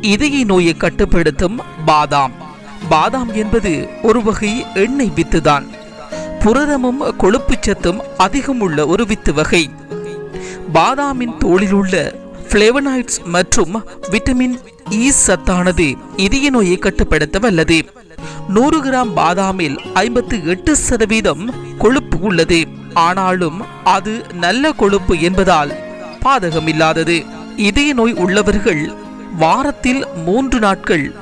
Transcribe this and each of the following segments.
இதய நோயை கட்டுப்படுத்தும் பாதாம். பாதாம் என்பது ஒரு வகை எண்ணெய் வித்துதான். புரதமும் கொழுப்புச் சத்தும் அதிகம் உள்ள ஒரு வித்து வகை. பாதாமின் தோளில் உள்ள பிளேவனாய்ட்ஸ் மற்றும் விட்டமின் இ சத்தானது இதய நோயை கட்டுப்படுத்த வல்லது. நூறு கிராம் பாதாமில் ஐம்பத்து எட்டு சதவீதம் கொழுப்பு உள்ளது. ஆனாலும் அது நல்ல கொழுப்பு என்பதால் பாதகமில்லாதது. இதய நோய் உள்ளவர்கள் வாரத்தில் மூன்று நாட்கள்.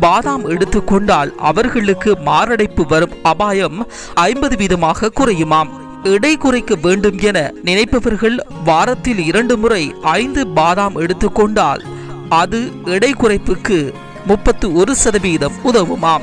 பாதாம் எடுத்துக்கொண்டால் அவர்களுக்கு மாரடைப்பு வரும் அபாயம் ஐம்பது வீதமாக குறையுமாம். எடை குறைக்க வேண்டும் என நினைப்பவர்கள் வாரத்தில் இரண்டு முறை ஐந்து பாதாம் எடுத்துக்கொண்டால் அது எடை குறைப்புக்கு முப்பத்து ஒரு சதவீதம் உதவுமாம்.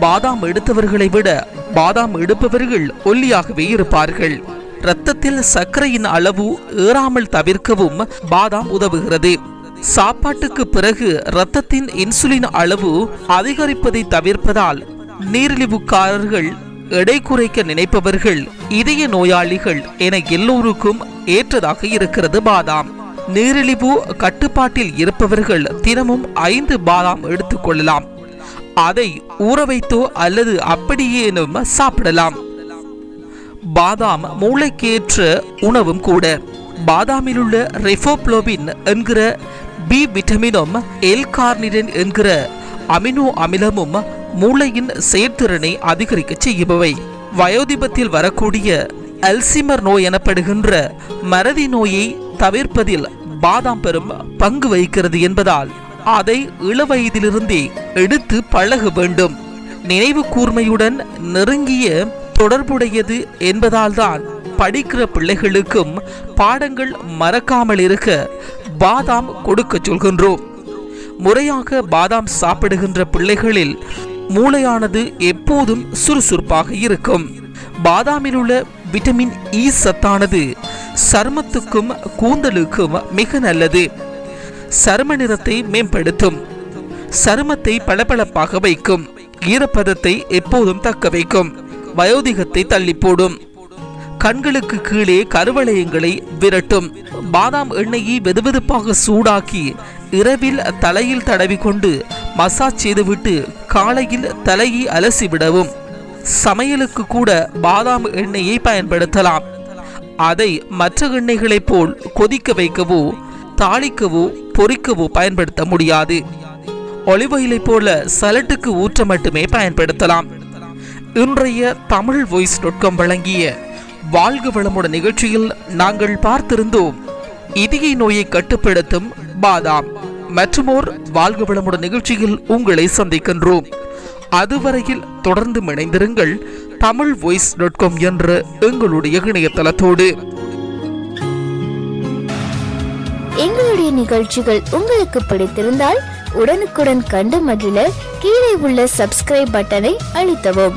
பாதாம் எடுத்தவர்களை விட பாதாம் எடுப்பவர்கள் ஒல்லியாகவே இருப்பார்கள். இரத்தத்தில் சர்க்கரையின் அளவு ஏறாமல் தவிர்க்கவும் பாதாம் உதவுகிறது. சாப்பாட்டுக்கு பிறகு இரத்தத்தின் இன்சுலின் அளவு அதிகரிப்பதை தவிர்ப்பதால் நீரிழிவுக்காரர்கள் எடை குறைக்க நினைப்பவர்கள் இதய நோயாளிகள் என எல்லோருக்கும் ஏற்றதாக இருக்கிறது பாதாம். நீரிழிவு கட்டுப்பாட்டில் இருப்பவர்கள் தினமும் ஐந்து பாதாம் எடுத்துக்கொள்ளலாம் அதை ஊற வைத்தோ அல்லது அப்படியேனும் சாப்பிடலாம். பாதாம் மூளைக்கேற்ற உணவும் கூட. பாதாமிலுள்ள ரெஃபோப்ளோபின் என்கிற பி விட்டமினும் எல் கார்னிடன் என்கிற அமினோ அமிலமும் மூளையின் செயற்திறனை அதிகரிக்க செய்பவை. வயோதிபத்தில் வரக்கூடிய அல்சிமர் நோய் எனப்படுகின்ற மறதி நோயை தவிர்ப்பதில் பாதாம் பெரும் பங்கு வகிக்கிறது என்பதால் அதை இளவயதிலிருந்தே எடுத்து பழக வேண்டும். நினைவு கூர்மையுடன் நெருங்கிய தொடர்புடையது என்பதால்தான் படிக்கிற பிள்ளைகளுக்கும் பாடங்கள் மறக்காமல் இருக்க பாதாம் கொடுக்க சொல்கின்றோம். முறையாக பாதாம் சாப்பிடுகின்ற பிள்ளைகளில் மூளையானது எப்போதும் சுறுசுறுப்பாக இருக்கும். பாதாமில் உள்ள விட்டமின் இ சத்தானது சருமத்துக்கும் கூந்தலுக்கும் மிக நல்லது. சரும நிறத்தை மேம்படுத்தும். சருமத்தை பளபளப்பாக வைக்கும். ஈரப்பதத்தை எப்போதும் தக்க வைக்கும். வயோதிகத்தை தள்ளி போடும் கண்களுக்கு கீழே கருவளையங்களை விரட்டும். பாதாம் எண்ணெயை வெதுவெதுப்பாக சூடாக்கி இரவில் தலையில் தடவிக்கொண்டு மசாஜ் செய்துவிட்டு காலையில் தலையை அலசி விடவும் சமையலுக்கு கூட பாதாம் எண்ணெயை பயன்படுத்தலாம். அதை மற்ற எண்ணெய்களைப் போல் கொதிக்க வைக்கவோ தாளிக்கவோ பொறிக்கவோ பயன்படுத்த முடியாது. ஒலிவயிலை போல சலட்டுக்கு ஊற்ற மட்டுமே பயன்படுத்தலாம். இன்றைய தமிழ் வாய்ஸ் டாட் காம் வழங்கிய வாழ்க வளமுடன் நிகழ்ச்சியில் நாங்கள் பார்த்திருந்தோம் இதய நோயை கட்டுப்படுத்தும் பாதாம். மற்றுமோர் வாழ்க வளமுடன் நிகழ்ச்சியில் உங்களை சந்திக்கின்றோம். அதுவரையில் தொடர்ந்து இணைந்திருங்கள் தமிழ் வாய்ஸ் டாட் காம் என்ற எங்களுடைய இணையதளத்தோடு. எங்களுடைய நிகழ்ச்சிகள் உங்களுக்கு பிடித்திருந்தால் உடனுக்குடன் கண்டு மகிழ கீழே உள்ள சப்ஸ்கிரைப் பட்டனை அழுத்தவும்.